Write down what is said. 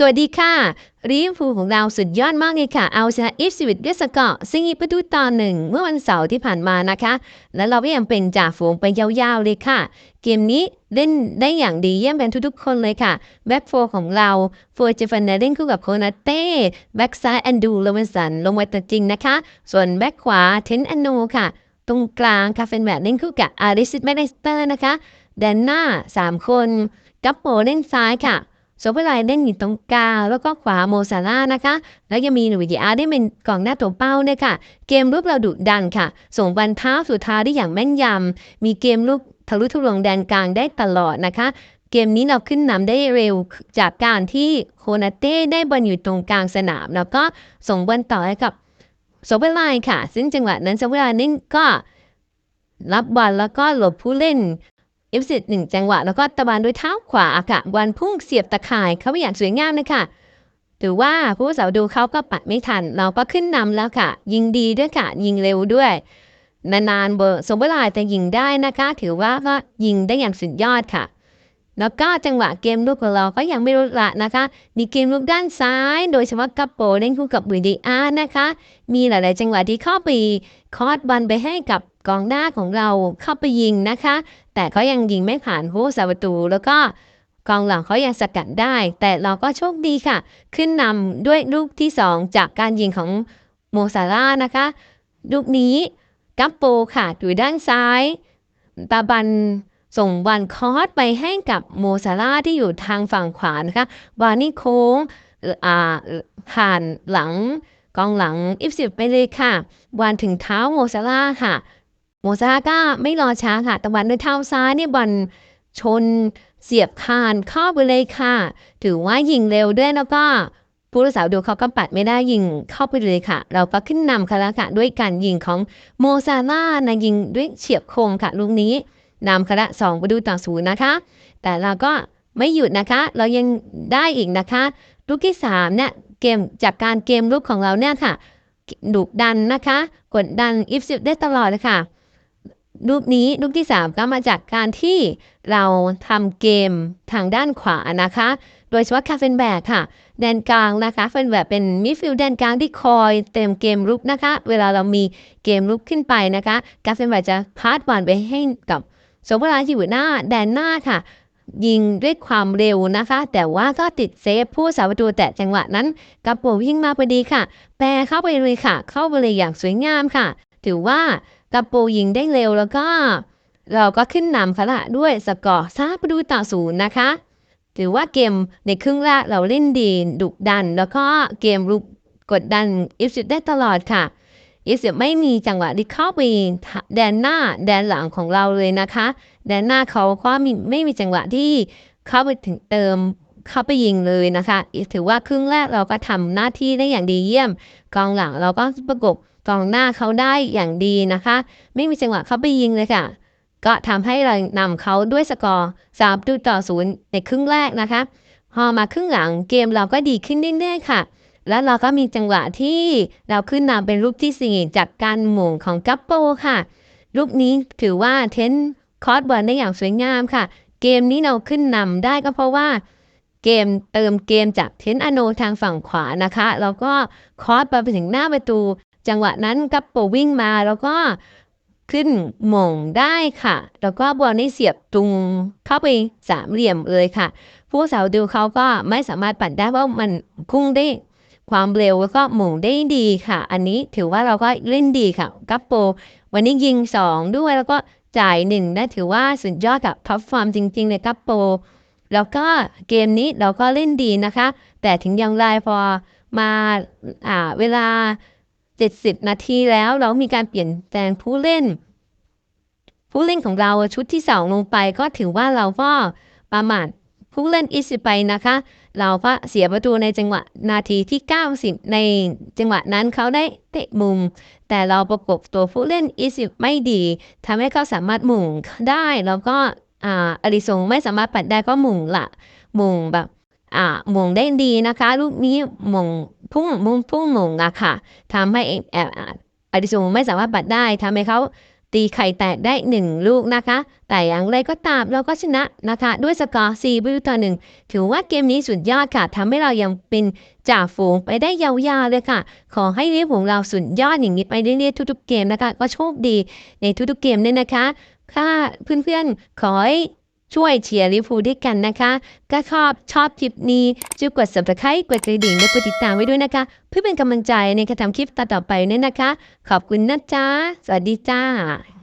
สวัสดีค่ะรีฟพูของเราสุดยอดมากเลยค่ะ เอาชนะอีฟสวิตด้วยสกอร์ซิงอีประตูต่อหนึ่งเมื่อวันเสาร์ที่ผ่านมานะคะ และเราก็ยังเป็นจ่าฝูงไปยาวๆเลยค่ะ เกมนี้เล่นได้อย่างดีเยี่ยมเป็นทุกๆคนเลยค่ะ แบ็กโฟของเราโฟร์เจฟันเนเล่นคู่กับโคนาเต้ แบ็กซ้ายแอนดูโลเวนสัน ลงมาตัวจริงนะคะ ส่วนแบ็กขวาเทนแอนโนค่ะ ตรงกลางคาเฟนแบบเล่นคู่กับอาริสิตแมกนสเตอร์นะคะแดนหน้า 3 คนกัปโปเล่นซ้ายค่ะ โซเปอร์ไลน์เล่นอยู่ตรงกลางแล้วก็ขวาโมซาร่านะคะ แล้วยังมีหนุ่ยดีอาร์ได้เป็นกองหน้าตัวเป้าเนี่ยค่ะ เกมลุกเราดุดันค่ะ ส่งบอลเท้าสุดท้ายได้อย่างแม่นยำ มีเกมลุกทะลุทุลวงแดนกลางได้ตลอดนะคะเกมนี้เราขึ้นนำได้เร็วจากการที่โคนาเต้ได้บอลอยู่ตรงกลางสนาม แล้วก็ส่งบอลต่อให้กับโซเปอร์ไลน์ค่ะ ซึ่งจังหวะนั้นโซเปอร์ไลน์นี่ก็รับบอลแล้วก็หลบผู้เล่น เอฟสิหนึ่งจังหวะ แล้วก็ตะบันด้วยเท้าขวาค่ะวันพุ่งเสียบตะข่ายเขาไปอย่างสวยงามเลยค่ะถือว่าผู้สาวดูเขาก็ปัดไม่ทัน เราก็ขึ้นนำแล้วค่ะ ยิงดีด้วยค่ะ ยิงเร็วด้วย นานๆเบอร์สมบูรณ์แต่ยิงได้นะคะ ถือว่าก็ยิงได้อย่างสุดยอดค่ะ แล้วก็จังหวะเกมลุกของเราก็ยังไม่ลดละนะคะมีเกมลุกด้านซ้าย โดยเฉพาะกัปโปเล่นคู่กับบุดีอาร์นะคะ มีหลายๆ จังหวะที่เข้าไปคอดบอลไปให้กับกองหน้าของเราเข้าไปยิงนะคะ แต่เขายังยิงไม่ผ่านผู้สาประตู แล้วก็กองหลังเขายังสกัดได้ แต่เราก็โชคดีค่ะ ขึ้นนำด้วยลูกที่ 2 จากการยิงของโมซาร่านะคะลูกนี้กัปโปค่ะอยู่ด้านซ้ายตาบันส่งบอลคอสไปให้กับโมซาร่าที่อยู่ทางฝั่งขวานะคะวานี่โค้งอ่าผ่านหลังกองหลังอิฟสิบไปเลยค่ะ วานถึงเท้าโมซาร่าค่ะ มซาก้าไม่รอช้าค่ะ ตะวันด้วยเท้าซ้ายนี่บอลชนเสียบคานเข้าไปเลยค่ะ ถือว่ายิงเร็วด้วยแล้วก็ผู้รักษาดูเขาก็ปัดไม่ได้ยิงเข้าไปเลยค่ะ เราก็ขึ้นนำค่ะล้วค่ะด้วยการยิงของโมซาร่านะยิงด้วยเฉียบคมค่ะลูกนี้นำคณะสองประตูต่อศูนย์นะคะ แต่เราก็ไม่หยุดนะคะ เรายังได้อีกนะคะ ลูกที่สามเนี่ยเกมจากการเกมลุกของเราเนี่ยค่ะดุดันนะคะ กดดันอิฟซิได้ตลอดเลยค่ะ รูปนี้รูปที่ 3 ก็มาจากการที่เราทำเกมทางด้านขวานะคะ โดยเฉพาะคาเฟนแบกค่ะ แดนกลางนะคะเฟนแบกเป็นมิดฟิลด์แดนกลางที่คอยเต็มเกมรุกนะคะ เวลาเรามีเกมรุกขึ้นไปนะคะกาเฟนแบกจะพาสบอลไปให้กับโซเปอร์ไลท์ที่อยู่หน้าแดนหน้าค่ะยิงด้วยความเร็วนะคะ แต่ว่าก็ติดเซฟผู้สาประตูแต่จังหวะนั้นกับโปวิ่งมาพอดีค่ะ แปรเข้าไปเลยค่ะ เข้าไปเลยอย่างสวยงามค่ะ ถือว่า กับโปยิงได้เร็วแล้วก็ เราก็ขึ้นนำค่ะละด้วยสกอร์ซาประตูต่อศูนย์นะคะถือว่าเกมในครึ่งแรกเราเล่นดีดุดัน แล้วก็เกมรุกกดดันอิฟซิได้ตลอดค่ะอิฟซิไม่มีจังหวะที่เข้าไปแดนหน้าแดนหลังของเราเลยนะคะ แดนหน้าเขาก็ไม่มีจังหวะที่เข้าไปถึงเติมเข้าไปยิงเลยนะคะถือว่าครึ่งแรกเราก็ทำหน้าที่ได้อย่างดีเยี่ยม กองหลังเราก็ประกบ กองหน้าเขาได้อย่างดีนะคะ ไม่มีจังหวะเขาไปยิงเลยค่ะ ก็ทำให้เรานำเขาด้วยสกอร์สามตูต่อศูนย์ในครึ่งแรกนะคะ พอมาครึ่งหลังเกมเราก็ดีขึ้นเรื่อยๆค่ะ แล้วเราก็มีจังหวะที่เราขึ้นนำเป็นรูปที่สี่จากการหม่งของกัปโปค่ะ รูปนี้ถือว่าเทนคอร์สบอลได้อย่างสวยงามค่ะ เกมนี้เราขึ้นนำได้ก็เพราะว่าเกมเติมเกมจากเทนอโนทางฝั่งขวานะคะ แล้วก็คอร์สไปถึงหน้าประตู จังหวะนั้นกัปโปวิ่งมาแล้วก็ขึ้นหม่งได้ค่ะ แล้วก็บอลนี่เสียบตรงเข้าไปสามเหลี่ยมเลยค่ะ ผู้สาวดูเขาก็ไม่สามารถปั่นได้เพราะมันพุ่งได้ความเร็วแล้วก็หม่งได้ดีค่ะ อันนี้ถือว่าเราก็เล่นดีค่ะ กัปโป วันนี้ยิงสองด้วยแล้วก็จ่ายหนึ่งได้ถือว่าสุดยอดกับท็อปฟอร์มจริงๆเลยกัปโป แล้วก็เกมนี้เราก็เล่นดีนะคะ แต่ถึงอย่างไรพอมาอ่าเวลา 70 นาทีแล้วเรามีการเปลี่ยนแปลงผู้เล่น ผู้เล่นของเราชุดที่สองลงไปก็ถือว่าเราก็ประมาทผู้เล่นอิสิไปนะคะ เราก็เสียประตูในจังหวะนาทีที่ 90 ในจังหวะนั้นเขาได้เตะมุม แต่เราประกบตัวผู้เล่นอิสิไม่ดีทำให้เขาสามารถหมุงได้แล้วก็อ่าอริสงไม่สามารถปัดได้ก็หมุงละหมุงแบบอ่ามงได้ดีนะคะ ลูกนี้มง พุ่งมุ่งพุ่งมงอะค่ะทำให้แอบอดิสงไม่สามารถปัดได้ทำให้เขาตีไข่แตกได้ 1 ลูกนะคะ แต่อย่างไรก็ตามเราก็ชนะนะคะ ด้วยสกอร์4ประตูต่อ1ถือว่าเกมนี้สุดยอดค่ะทำให้เรายังเป็นจ่าฝูงไปได้ยาวๆเลยค่ะ ขอให้ลิเวอร์พูลของเราสุดยอดอย่างนี้ไปเรื่อยๆทุกๆเกมนะคะ ก็โชคดีในทุกๆเกมเนี่ยนะคะ ค่ะเพื่อนๆขอให้ ช่วยเชียร์ลิฟูด้วยกันนะคะ ก็ชอบชอบคลิปนี้จุกดสมัครใช้กดกระดิ่งและกดติดตามไว้ด้วยนะคะ เพื่อเป็นกำลังใจในการทำคลิปต่อๆไปเนี่ยนะคะ ขอบคุณนะจ๊ะ สวัสดีจ้า